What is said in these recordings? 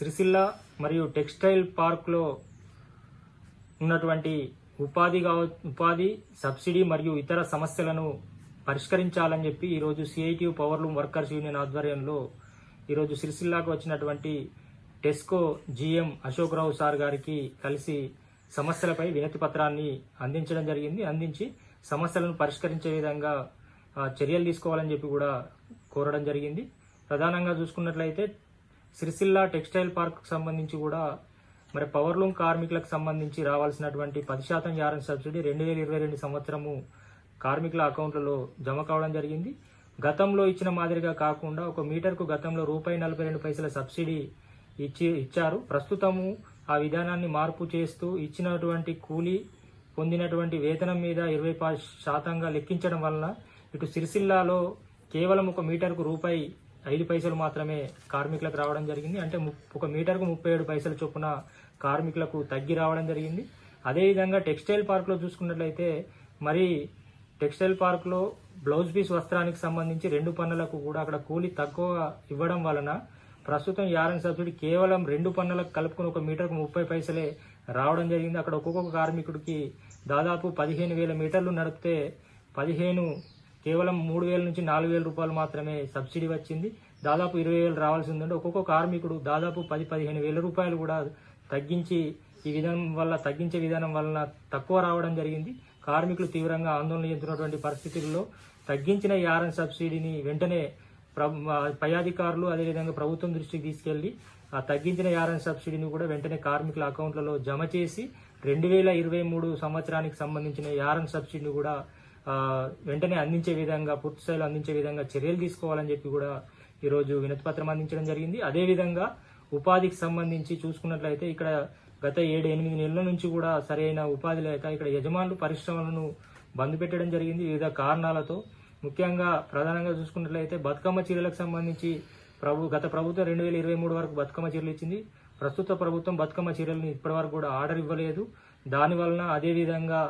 సిరిసిల్ల మరియు టెక్స్టైల్ పార్క్లో ఉన్నటువంటి ఉపాధి కావ ఉపాధి సబ్సిడీ మరియు ఇతర సమస్యలను పరిష్కరించాలని చెప్పి ఈరోజు CITU power loom workers union ఆధ్వర్యంలో ఈరోజు సిరిసిల్లాకు వచ్చినటువంటి టెస్కో జిఎం అశోక్ రావు సార్ గారికి కలిసి సమస్యలపై వినతి పత్రాన్ని అందించడం జరిగింది. అందించి సమస్యలను పరిష్కరించే విధంగా ఆ, చర్యలు తీసుకోవాలని చెప్పి కూడా కోరడం జరిగింది. ప్రధానంగా చూసుకున్నట్లయితే సిరిసిల్ల టెక్స్టైల్ పార్క్ సంబంధించి కూడా మరి పవర్ లూమ్ కార్మికులకు సంబంధించి రావాల్సినటువంటి పది శాతం యారన్ సబ్సిడీ రెండు వేల ఇరవై రెండు సంవత్సరము కార్మికుల అకౌంట్లలో జమ కావడం జరిగింది. గతంలో ఇచ్చిన మాదిరిగా కాకుండా ఒక మీటర్కు గతంలో రూపాయి నలభై రెండు పైసల సబ్సిడీ ఇచ్చి ఇచ్చారు. ప్రస్తుతము ఆ విధానాన్ని మార్పు చేస్తూ ఇచ్చినటువంటి కూలీ పొందినటువంటి వేతనం మీద ఇరవై శాతంగా లెక్కించడం వలన ఇటు సిరిసిల్లాలో కేవలం ఒక మీటర్కు రూపాయి ఐదు పైసలు మాత్రమే కార్మికులకు రావడం జరిగింది. అంటే ఒక మీటర్కు ముప్పై ఏడు పైసల చొప్పున కార్మికులకు తగ్గి రావడం జరిగింది. అదేవిధంగా టెక్స్టైల్ పార్క్లో చూసుకున్నట్లయితే మరి టెక్స్టైల్ పార్క్లో బ్లౌజ్ పీస్ వస్త్రానికి సంబంధించి రెండు పన్నులకు కూడా అక్కడ కూలి తక్కువ ఇవ్వడం వలన ప్రస్తుతం యారన్ సబ్సిడీ కేవలం రెండు పన్నులకు కలుపుకుని ఒక మీటర్కు ముప్పై పైసలే రావడం జరిగింది. అక్కడ ఒక్కొక్క కార్మికుడికి దాదాపు పదిహేను వేల మీటర్లు నడిపితే పదిహేను కేవలం మూడు వేల నుంచి నాలుగు వేల రూపాయలు మాత్రమే సబ్సిడీ వచ్చింది. దాదాపు ఇరవై వేలు రావాల్సి ఉందంటే ఒక్కొక్క కార్మికుడు దాదాపు పది పదిహేను వేల రూపాయలు కూడా తగ్గించి ఈ విధానం వల్ల తగ్గించే విధానం వలన తక్కువ రావడం జరిగింది. కార్మికులు తీవ్రంగా ఆందోళన చెందుతున్నటువంటి పరిస్థితుల్లో తగ్గించిన యారన్ సబ్సిడీని వెంటనే పై అధికారులు అదేవిధంగా ప్రభుత్వం దృష్టికి తీసుకెళ్ళి ఆ తగ్గించిన యారన్ సబ్సిడీని కూడా వెంటనే కార్మికుల అకౌంట్లలో జమ చేసి రెండు వేల ఇరవై మూడు సంవత్సరానికి సంబంధించిన యారన్ సబ్సిడీని కూడా వెంటనే అందించే విధంగా పూర్తిస్థాయిలో అందించే విధంగా చర్యలు తీసుకోవాలని చెప్పి కూడా ఈరోజు వినతిపత్రం అందించడం జరిగింది. అదేవిధంగా ఉపాధికి సంబంధించి చూసుకున్నట్లయితే ఇక్కడ గత ఏడు ఎనిమిది నెలల నుంచి కూడా సరైన ఉపాధి లేక ఇక్కడ యజమానులు పరిశ్రమలను బంద్ పెట్టడం జరిగింది. వివిధ కారణాలతో ముఖ్యంగా ప్రధానంగా చూసుకున్నట్లయితే బతుకమ్మ చీరలకు సంబంధించి ప్రభు గత ప్రభుత్వం రెండు వేల ఇరవై మూడు వరకు బతుకమ్మ చీరలు ఇచ్చింది. ప్రస్తుత ప్రభుత్వం బతుకమ్మ చీరలను ఇప్పటి వరకు కూడా ఆర్డర్ ఇవ్వలేదు. దాని వలన అదేవిధంగా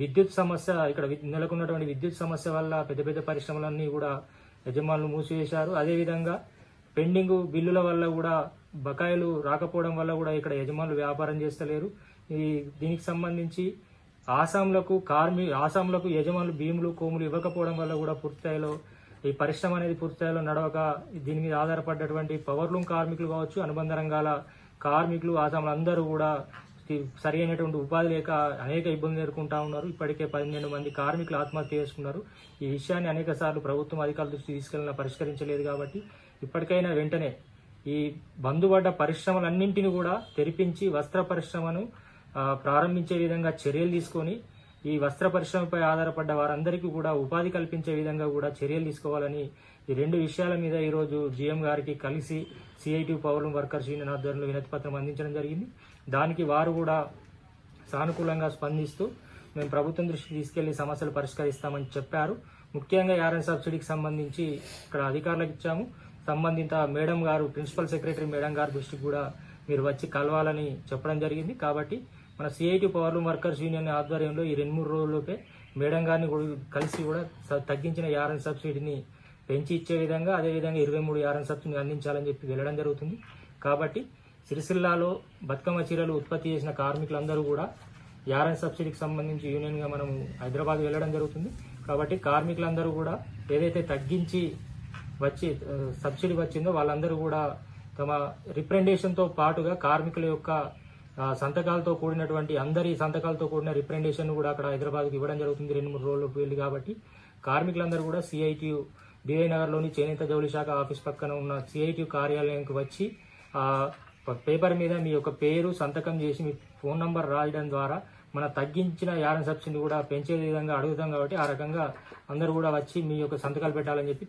విద్యుత్ సమస్య ఇక్కడ నెలకొన్నటువంటి విద్యుత్ సమస్య వల్ల పెద్ద పెద్ద పరిశ్రమలన్నీ కూడా యజమానులు మూసివేశారు. అదేవిధంగా పెండింగ్ బిల్లుల వల్ల కూడా బకాయిలు రాకపోవడం వల్ల కూడా ఇక్కడ యజమానులు వ్యాపారం చేస్తలేరు. ఈ దీనికి సంబంధించి ఆసాంలకు కార్మి ఆసాంలకు యజమానులు భీములు కోములు ఇవ్వకపోవడం వల్ల కూడా పూర్తిస్థాయిలో ఈ పరిశ్రమ అనేది పూర్తిస్థాయిలో నడవక దీని మీద ఆధారపడ్డటువంటి పవర్లూమ్ కార్మికులు కావచ్చు అనుబంధ రంగాల కార్మికులు ఆసాములు అందరూ కూడా సరి అయినటువంటి ఉపాధి లేక అనేక ఇబ్బందులు ఎదుర్కొంటా ఉన్నారు. ఇప్పటికే పన్నెండు మంది కార్మికులు ఆత్మహత్య చేసుకున్నారు. ఈ విషయాన్ని అనేక సార్లు ప్రభుత్వం అధికారుల దృష్టి తీసుకెళ్ళినా పరిష్కరించలేదు కాబట్టి ఇప్పటికైనా వెంటనే ఈ బంధుపడ్డ పరిశ్రమలన్నింటినీ కూడా తెరిపించి వస్త్ర పరిశ్రమను ప్రారంభించే విధంగా చర్యలు తీసుకొని ఈ వస్త్ర పరిశ్రమపై ఆధారపడ్డ వారందరికీ కూడా ఉపాధి కల్పించే విధంగా కూడా చర్యలు తీసుకోవాలని ఈ రెండు విషయాల మీద ఈరోజు జీఎం గారికి కలిసి సిఐటి పవర్ వర్కర్స్ యూనియన్ ఆధ్వర్యంలో వినతి పత్రం అందించడం జరిగింది. దానికి వారు కూడా సానుకూలంగా స్పందిస్తూ మేము ప్రభుత్వం దృష్టికి తీసుకెళ్ళి సమస్యలు పరిష్కరిస్తామని చెప్పారు. ముఖ్యంగా యారన్ సబ్సిడీకి సంబంధించి ఇక్కడ అధికారులకు ఇచ్చాము. సంబంధిత మేడం గారు ప్రిన్సిపల్ సెక్రటరీ మేడం గారి దృష్టికి కూడా మీరు వచ్చి కలవాలని చెప్పడం జరిగింది. కాబట్టి మన సిఐటి పవర్ వర్కర్స్ యూనియన్ ఆధ్వర్యంలో ఈ రెండు మూడు రోజుల్లోపే మేడం గారిని కూడా కలిసి కూడా తగ్గించిన యారన్ సబ్సిడీని పెంచి ఇచ్చే విధంగా అదేవిధంగా ఇరవై మూడు యారన్ సబ్సిడీని అందించాలని చెప్పి వెళ్ళడం జరుగుతుంది. కాబట్టి సిరిసిల్లాలో బతుకమ్మ చీరలు ఉత్పత్తి చేసిన కార్మికులందరూ కూడా యారన్ సబ్సిడీకి సంబంధించి యూనియన్గా మనం హైదరాబాద్ వెళ్ళడం జరుగుతుంది. కాబట్టి కార్మికులందరూ కూడా ఏదైతే తగ్గించి వచ్చి సబ్సిడీ వచ్చిందో వాళ్ళందరూ కూడా తమ రిప్రజెంటేషన్తో పాటుగా కార్మికుల యొక్క సంతకాలతో కూడినటువంటి అందరి సంతకాలతో కూడిన రిప్రజెంటేషన్ కూడా అక్కడ హైదరాబాద్కి ఇవ్వడం జరుగుతుంది. రెండు మూడు రోజులకు వెళ్ళి కాబట్టి కార్మికులందరూ కూడా సిఐటియు డిఐ నగర్లోని చేనేత జౌళి శాఖ ఆఫీస్ పక్కన ఉన్న సిఐటియు కార్యాలయంకి వచ్చి పేపర్ మీద మీ యొక్క పేరు సంతకం చేసి మీ ఫోన్ నంబర్ రాయడం ద్వారా మన తగ్గించిన యారన్ సబ్సిడీని కూడా పెంచే విధంగా అడుగుతాం కాబట్టి ఆ రకంగా అందరూ కూడా వచ్చి మీ యొక్క సంతకాలు పెట్టాలని చెప్పి